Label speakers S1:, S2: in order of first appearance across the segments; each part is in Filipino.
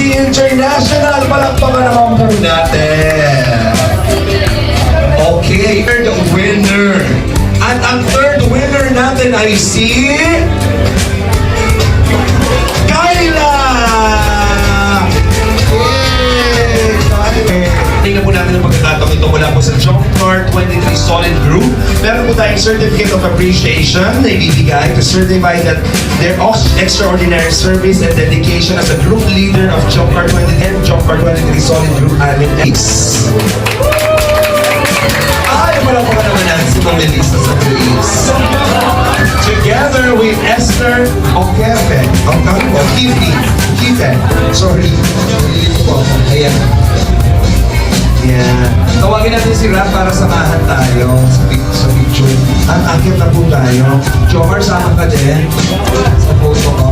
S1: MC International. Palakpakan naman po natin. Okay, third winner. At ang third winner natin ay si... Kyla! Yay! Kyla! Tingnan po natin ang pagkakataong ito mula po sa Jomcar 23 Solid Group. Meron po tayong Certificate of Appreciation na ibibigay to certify that their extraordinary service and dedication as a group leader of Jomcar 20 and Jomcar 23 Solid Group Amin Ace. Ay, wala pa naman natin si Ma'am Melissa sa Luis. Together with Esther Okefe. Okay? O Kifi. Kife. Sorry. Ayan. Yeah. Tawagin natin si Rap para samahan tayo sa, sa picture. At akit na po tayo. Jomar, sama ka din sa photo ko.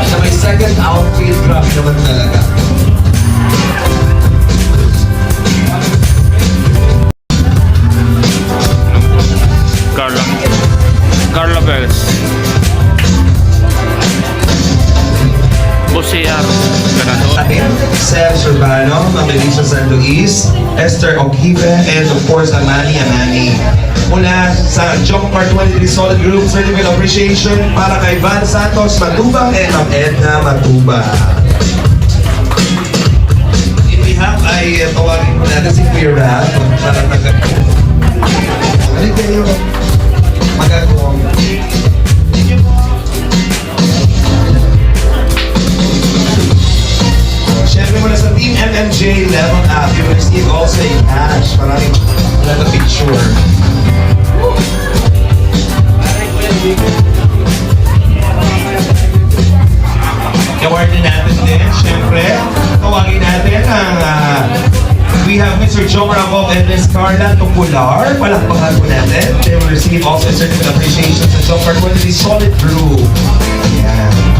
S1: Sa may second outfit, grabe naman talaga. Seth Urbano, Ma'am Melissa San Luis, Esther Okive, and of course, Amani Amani. Mula sa Jump Part 23 Solid Group Certificate Appreciation para kay Van Santos Matubang and Ma'am Edna Matuba. In behalf ay uh, tawagin mo natin si Kuya Rap para MMJ Level Up, you will receive also a cash. Maraming mga picture. Award din natin din, siyempre. Tawagin natin ang ah, We have Mr. Joe Ramov and Ms. Carla Tupular. Palakpakan po natin. They will receive also a certain appreciation sa Joe Park Quality Solid Brew. Ayan.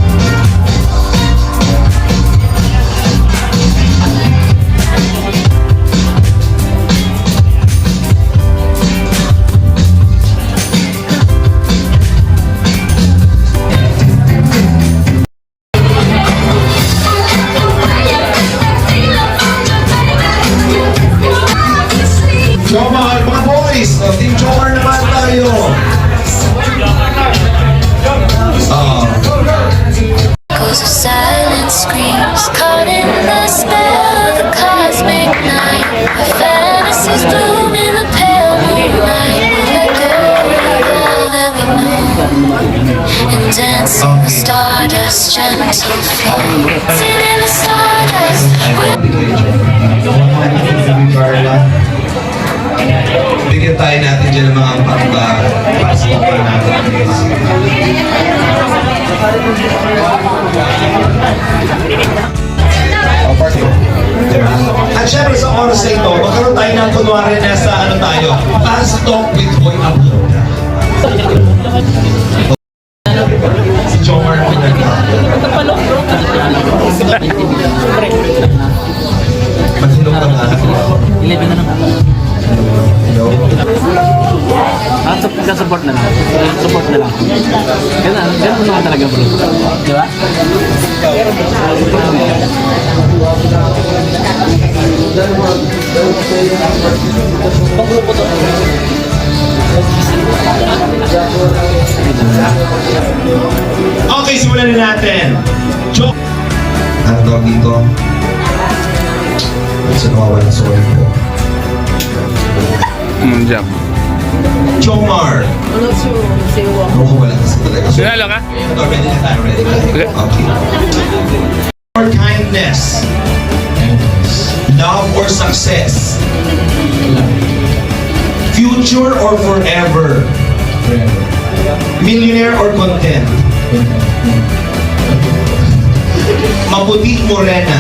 S2: And dance in the stardust, gentle. Dancing in the stardust.
S1: Bigyan tayo natin dyan ng mga pangba. Pasok pa natin. At syempre sa oras na ito, magkaroon tayo ng kunwari na sa ano tayo, Fast Talk with Boy Abloda. Maghilong ka nga.
S3: 11 na lang. Ah, sup- support na lang. Support na lang. Ganun, ganun naman talaga bro. Di ba? Pang-grupo to.
S1: Okay, simulan na natin. Jo... Ano tawag dito? Sa nawawala sa word ko.
S4: Hmm, jam.
S1: Jomar. Ano ko wala kasi talaga. So,
S4: Sinalo ka?
S1: ito, ready na tayo, ready na.
S4: Okay.
S1: Okay. Or kindness. Love or success. Future or forever. Millionaire or content. Maputi morena.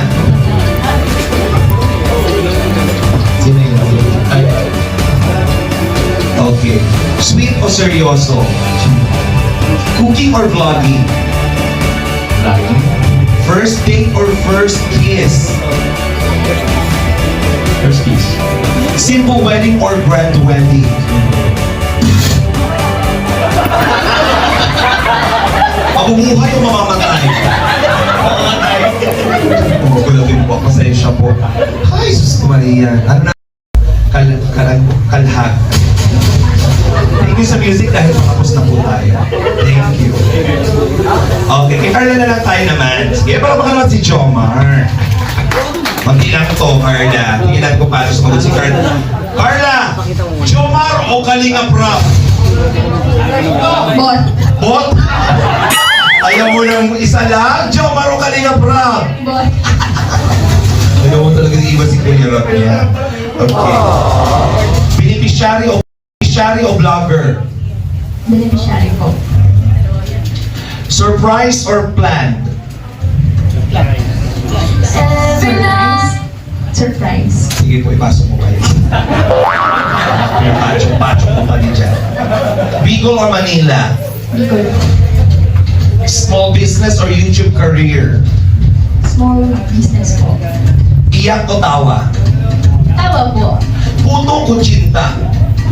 S1: Sino yun? Ay. Okay. Sweet o seryoso? Cooking or vlogging? First date or first kiss? First kiss. Simple wedding or grand wedding? Mabubuhay o mamamatay? Gugulutin po. Pasensya po. Ay, sus Maria. Ano na? Kal, kalag, kalhag. Thank you sa music dahil makapos na po tayo. Thank you. Okay, kay Carla na lang tayo naman. Sige, para baka naman si Jomar. Magbilang to, Carla. Tingnan ko paano sumagot si Carla. Carla! Jomar o Kalinga Prab?
S5: Bot.
S1: Bot? Ayaw mo ng isa lang? Jomar o Kalinga Prab?
S5: Bot.
S1: Ayaw mo talaga iba si Kuya Rap niya. Okay. Beneficiary o beneficiary o vlogger?
S5: Beneficiary po.
S1: Surprise or planned?
S2: Every night.
S5: Surprise.
S1: Sige po, ipasok mo kayo. Pacho-pacho mo pa din dyan. Bicol or Manila?
S5: Bicol.
S1: Small business or YouTube career?
S5: Small business po.
S1: Iyak o tawa?
S5: Tawa po.
S1: Puto o kutsinta?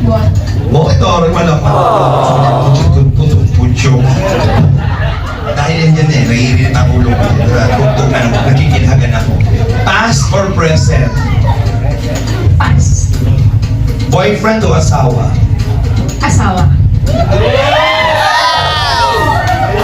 S5: Bot.
S1: Oh, ito, rin malaman. Puto, puto, Dahil yan yan eh, naiinit ang ulo ko. Tugtugan ako, nagkikilhagan ako. Past or present?
S5: Pass.
S1: Boyfriend o asawa?
S5: Asawa.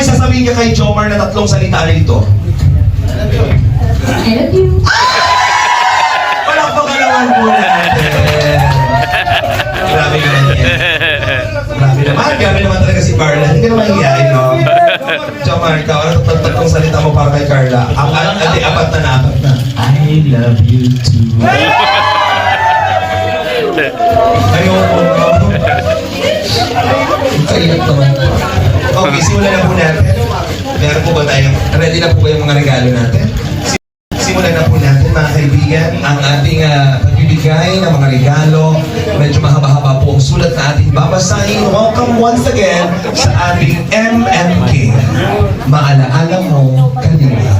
S1: may sasabihin ka kay Jomar na tatlong salita rito,
S5: I love you.
S1: palakpakan naman po natin. Grabe naman yan. Grabe naman. Grabe naman talaga si Carla. Hindi ka naman iyayin, no? Jomar, ikaw, ano tat- tatlong salita mo para kay Carla? Ang at, at, apat na na, apat na. I love you too. Ayoko, no? Kaiyak naman. Okay, simulan na po natin. Meron po ba tayong, ready na po ba yung mga regalo natin? Si- Simulan na po natin mga kaibigan ang ating uh, pagbibigay ng mga regalo. Medyo mahaba-haba po ang sulat na ating babasahin. Welcome once again sa ating MMK. Maalaala mo kanina.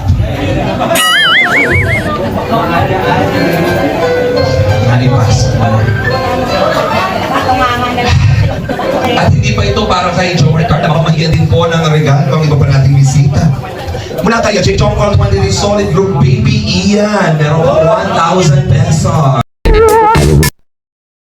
S1: Nalipas mo. At regalo ang iba pa nating bisita. Mula kay J. Chong 23 Solid Group Baby Ian. Meron ka 1,000 pesos.